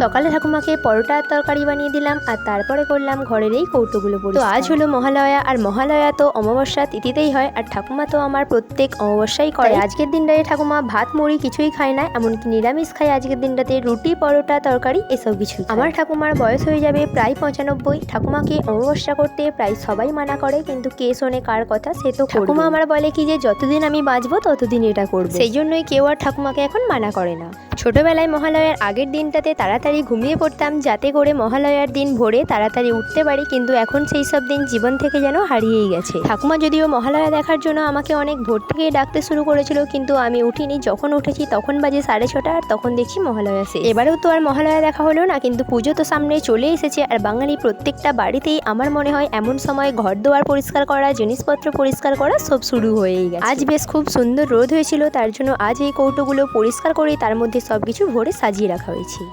সকালে ঠাকুমাকে পরোটা আর তরকারি বানিয়ে দিলাম আর তারপরে করলাম ঘরের এই কৌটোগুলো পরে তো আজ হলো মহালয়া আর মহালয়া তো অমাবস্যা তিথিতেই হয় আর ঠাকুমা তো আমার প্রত্যেক অমাবস্যাই করে। আজকের দিনটায় ঠাকুমা ভাত মুড়ি কিছুই খায় না এমনকি নিরামিষ খায়। আজকের দিনটাতে রুটি পরোটা তরকারি এসব কিছু আমার ঠাকুমার বয়স হয়ে যাবে প্রায় পঁচানব্বই। ঠাকুমাকে অমাবস্যা করতে প্রায় সবাই মানা করে কিন্তু কে শোনে কার কথা সে তো ঠাকুমা আমার বলে কি যে যতদিন আমি বাঁচবো ততদিন এটা করব। সেই জন্যই কেউ আর ঠাকুমাকে এখন মানা করে না। ছোটবেলায় মহালয়ার আগের দিনটাতে তাড়াতাড়ি ঘুমিয়ে পড়তাম, যাতে করে মহালয়ার দিন ভোরে তাড়াতাড়ি উঠতে পারি, কিন্তু এখন সেই সব দিন জীবন থেকে যেন হারিয়েই গেছে। ঠাকুমা যদিও মহালয়া দেখার জন্য আমাকে অনেক ভোর থেকেই ডাকতে শুরু করেছিল, কিন্তু আমি উঠিনি। যখন উঠেছি তখন বাজে সাড়ে ছটা, আর তখন দেখি মহালয়া শেষ। এবারেও তো আর মহালয়া দেখা হলো না, কিন্তু পুজো তো সামনে চলে এসেছে, আর বাঙালি প্রত্যেকটা বাড়িতেই আমার মনে হয় এমন সময় ঘর দুয়ার পরিষ্কার করা, জিনিসপত্র পরিষ্কার করা সব শুরু হয়েই গেছে। আজ বেশ খুব সুন্দর রোদ হয়েছিল, তার জন্য আজ এই কৌটোগুলো পরিষ্কার করে তার মধ্যে সবকিছু ভরে সাজিয়ে রাখা হয়েছে।